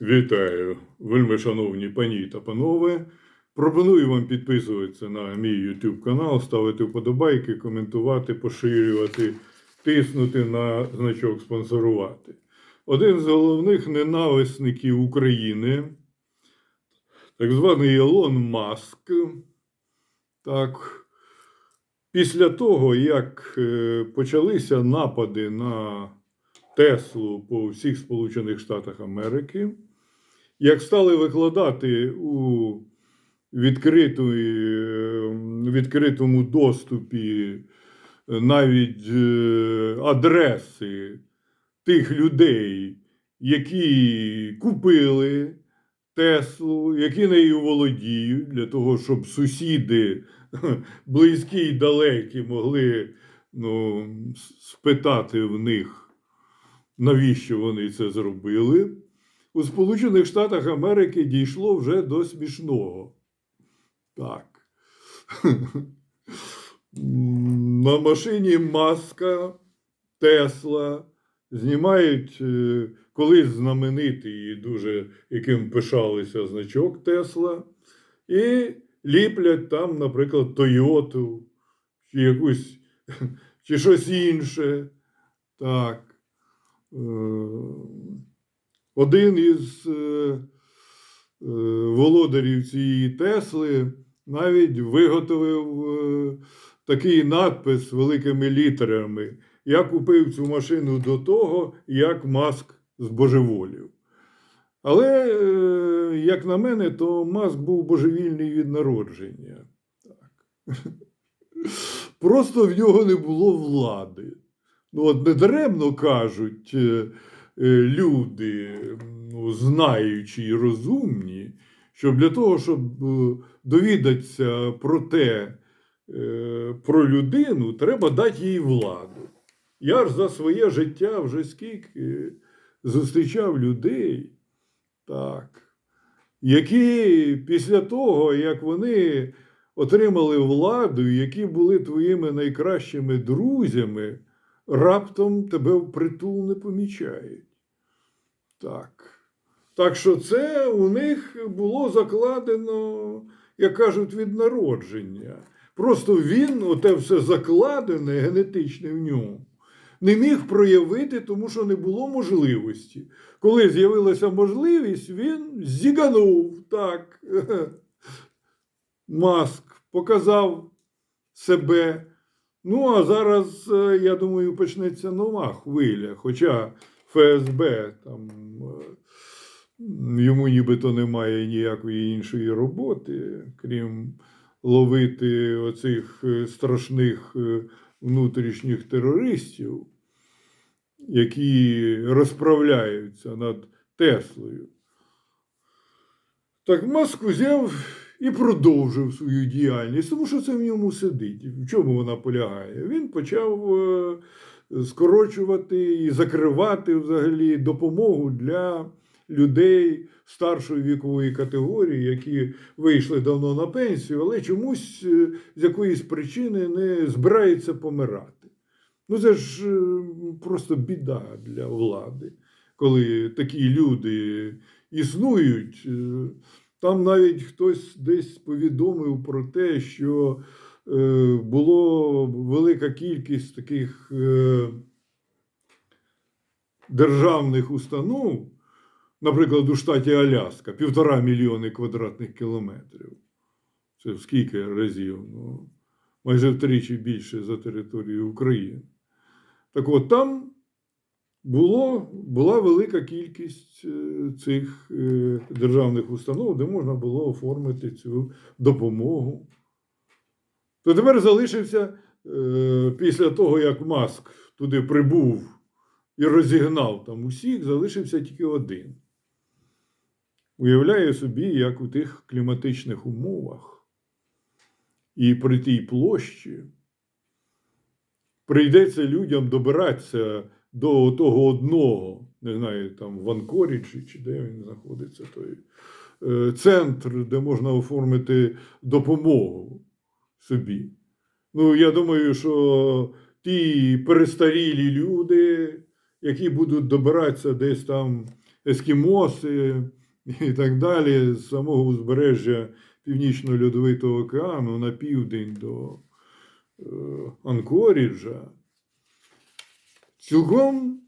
Вітаю, вельми шановні пані та панове. Пропоную вам підписуватися на мій YouTube канал, ставити вподобайки, коментувати, поширювати, тиснути на значок спонсорувати. Один з головних ненависників України, так званий Ілон Маск, так, після того, як е, почалися напади на Теслу по всіх Сполучених Штатах Америки, як стали викладати у відкритої, е, відкритому доступі навіть е, адреси тих людей, які купили Теслу, які нею володіють, для того, щоб сусіди близькі й далекі могли ну, спитати в них навіщо вони це зробили, у Сполучених Штатах Америки дійшло вже до смішного. Так. На машині Маска, Тесла знімають е, колись знаменитий і дуже яким пишалися значок Тесла, і ліплять там, наприклад, Тойоту чи якусь чи щось інше. Так. Один із е, е, володарів цієї Тесли навіть виготовив е, такий надпис великими літерами. Я купив цю машину до того, як Маск збожеволів. Але, як на мене, то Маск був божевільний від народження. Так. Просто в нього не було влади. Ну, от недаремно кажуть люди, ну, знаючі і розумні, що для того, щоб е, довідатися про те, е, про людину, треба дати їй владу. Я ж за своє життя вже скільки зустрічав людей, так, які після того, як вони отримали владу, які були твоїми найкращими друзями, раптом тебе впритул не помічають. Так. Так що це у них було закладено, як кажуть, від народження. Просто він, оте все закладене генетичне в ньому, не міг проявити, тому що не було можливості. Коли з'явилася можливість, він зіганув так. Маск показав себе. Ну, а зараз, е, я думаю, почнеться нова хвиля. Хоча ФСБ там йому нібито немає ніякої іншої роботи, крім ловити оцих е, страшних е, внутрішніх терористів, які розправляються над Теслою. Так Маск взяв і продовжив свою діяльність, тому що це в ньому сидить. В чому вона полягає? Він почав е, скорочувати і закривати взагалі допомогу для людей старшої вікової категорії, які вийшли давно на пенсію, але чомусь е, з якоїсь причини не збираються помирати. Ну, це ж е, просто біда для влади, коли такі люди існують. Е, Там навіть хтось десь повідомив про те, що було велика кількість таких державних установ, наприклад, у штаті Аляска, півтора мільйони квадратних кілометрів. Це в скільки разів? Ну, майже втричі більше за територією України. Так от там було, була велика кількість е, цих е, державних установ, де можна було оформити цю допомогу. То тепер залишився е, після того, як Маск туди прибув і розігнав там усіх, залишився тільки один. Уявляю собі, як у тих кліматичних умовах і при тій площі прийдеться людям добиратися до того одного, не знаю, там в Анкоріджі чи де він знаходиться, той е, центр, де можна оформити допомогу собі. Ну, я думаю, що ті перестарілі люди, які будуть добиратися десь там ескімоси і так далі з самого узбережжя Північно-Льодовитого океану на південь до е, Анкоріджа, цілком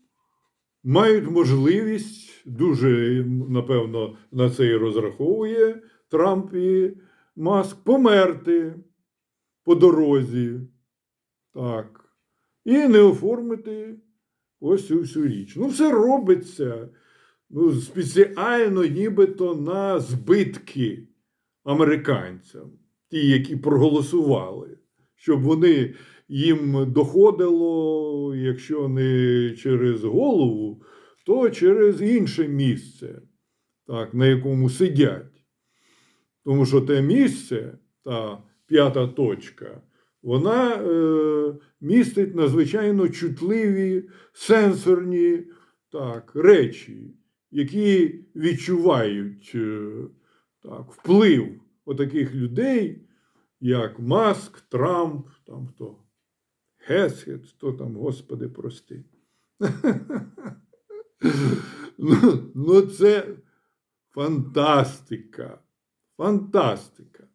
мають можливість, дуже, напевно, на це і розраховує Трамп і Маск, померти по дорозі. Так. І не оформити ось цю всю річ. Ну, все робиться спеціально, нібито на збитки американцям, ті, які проголосували, щоб вони їм доходило, якщо не через голову, то через інше місце, так, на якому сидять. Тому що те місце, та п'ята точка, вона е, містить надзвичайно чутливі сенсорні так, речі, які відчувають е, так, вплив отаких людей, як Маск, Трамп, там хто, Гесхет, хто там, Господи, прости. ну, ну, це фантастика. Фантастика.